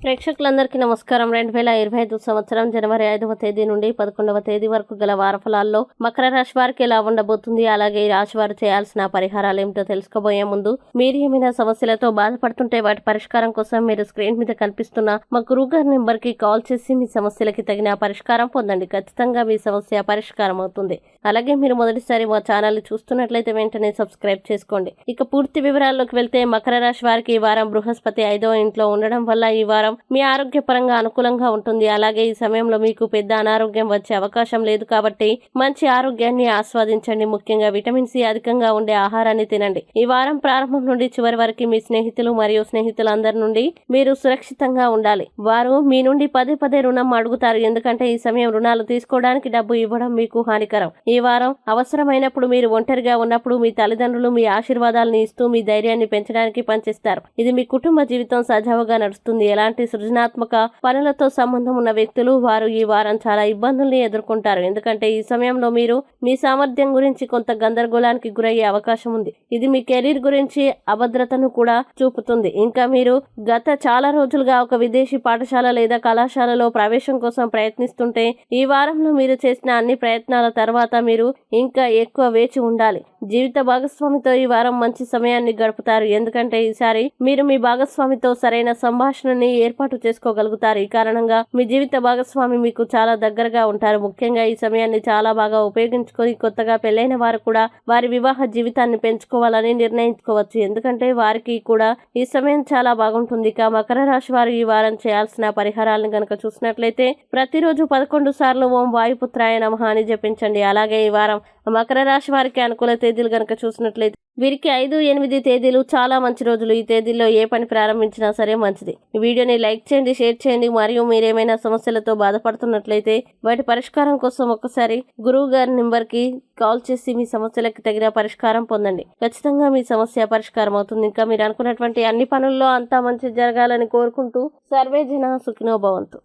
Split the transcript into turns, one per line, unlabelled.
ప్రేక్షకులందరికీ నమస్కారం. రెండు వేల ఇరవై ఐదు సంవత్సరం జనవరి ఐదవ తేదీ నుండి పదకొండవ తేదీ వరకు గల వారఫలాల్లో మకర రాశి వారికి ఎలా ఉండబోతుంది అలాగే ఈ రాశి వారు చేయాల్సిన పరిహారాలు ఏమిటో తెలుసుకోబోయే ముందు మీరు ఏమైనా సమస్యలతో బాధపడుతుంటే వాటి పరిష్కారం కోసం మీరు స్క్రీన్ మీద కనిపిస్తున్న మా గురువు గారి నెంబర్కి కాల్ చేసి మీ సమస్యలకి తగిన పరిష్కారం పొందండి. ఖచ్చితంగా మీ సమస్య పరిష్కారం అవుతుంది. అలాగే మీరు మొదటిసారి మా ఛానల్ చూస్తున్నట్లయితే వెంటనే సబ్స్క్రైబ్ చేసుకోండి. ఇక పూర్తి వివరాల్లోకి వెళ్తే మకర రాశి వారికి ఈ వారం బృహస్పతి ఐదవ ఇంట్లో ఉండడం వల్ల ఈ వారం మీ ఆరోగ్యపరంగా అనుకూలంగా ఉంటుంది. అలాగే ఈ సమయంలో మీకు పెద్ద అనారోగ్యం వచ్చే అవకాశం లేదు కాబట్టి మంచి ఆరోగ్యాన్ని ఆస్వాదించండి. ముఖ్యంగా విటమిన్ సి అధికంగా ఉండే ఆహారాన్ని తినండి. ఈ వారం ప్రారంభం నుండి చివరి వరకు మీ స్నేహితులు మరియు స్నేహితులందరి నుండి మీరు సురక్షితంగా ఉండాలి. వారు మీ నుండి పదే పదే రుణం అడుగుతారు. ఎందుకంటే ఈ సమయం రుణాలు తీసుకోవడానికి డబ్బు ఇవ్వడం మీకు హానికరం. ఈ వారం అవసరమైనప్పుడు మీరు ఒంటరిగా ఉన్నప్పుడు మీ తల్లిదండ్రులు మీ ఆశీర్వాదాలను ఇస్తూ మీ ధైర్యాన్ని పెంచడానికి పనిచేస్తారు. ఇది మీ కుటుంబ జీవితం సజావుగా నడుస్తుంది. ఎలాంటి సృజనాత్మక పనులతో సంబంధం ఉన్న వ్యక్తులు వారు ఈ వారం చాలా ఇబ్బందుల్ని ఎదుర్కొంటారు. ఎందుకంటే ఈ సమయంలో మీరు మీ సామర్థ్యం గురించి కొంత గందరగోళానికి గురయ్యే అవకాశం ఉంది. ఇది మీ కెరీర్ గురించి అభద్రతను కూడా చూపుతుంది. ఇంకా మీరు గత చాలా రోజులుగా ఒక విదేశీ పాఠశాల లేదా కళాశాలలో ప్రవేశం కోసం ప్రయత్నిస్తుంటే ఈ వారంలో మీరు చేసిన అన్ని ప్రయత్నాల తర్వాత మీరు ఇంకా ఎక్కువ వేచి ఉండాలి. జీవిత భాగస్వామితో ఈ వారం మంచి సమయాన్ని గడుపుతారు. ఎందుకంటే ఈసారి మీరు మీ భాగస్వామితో సరైన సంభాషణని ఏర్పాటు చేసుకోగలుగుతారు. ఈ కారణంగా మీ జీవిత భాగస్వామి మీకు చాలా దగ్గరగా ఉంటారు. ముఖ్యంగా ఈ సమయాన్ని చాలా బాగా ఉపయోగించుకొని కొత్తగా పెళ్ళైన వారు కూడా వారి వివాహ జీవితాన్ని పెంచుకోవాలని నిర్ణయించుకోవచ్చు. ఎందుకంటే వారికి కూడా ఈ సమయం చాలా బాగుంటుంది. ఇక మకర రాశి వారు ఈ వారం చేయాల్సిన పరిహారాలను గనక చూసినట్లయితే ప్రతిరోజు పదకొండు సార్లు ఓం వాయుపుత్రాయ నమః అని జపించండి. అలాగే ఈ వారం మకర రాశి వారికి అనుకూల తేదీలు గనక చూసినట్లయితే వీరికి ఐదు ఎనిమిది తేదీలు చాలా మంచి రోజులు. ఈ తేదీల్లో ఏ పని ప్రారంభించినా సరే మంచిది. ఈ వీడియోని లైక్ చేయండి షేర్ చేయండి. మరియు మీరేమైనా సమస్యలతో బాధపడుతున్నట్లయితే వాటి పరిష్కారం కోసం ఒక్కసారి గురువు గారి నెంబర్కి కాల్ చేసి మీ సమస్యలకు తగిన పరిష్కారం పొందండి. ఖచ్చితంగా మీ సమస్య పరిష్కారం అవుతుంది. ఇంకా మీరు అనుకున్నటువంటి అన్ని పనుల్లో అంతా మంచి జరగాలని కోరుకుంటూ సర్వే జన సుఖినో భవంతు.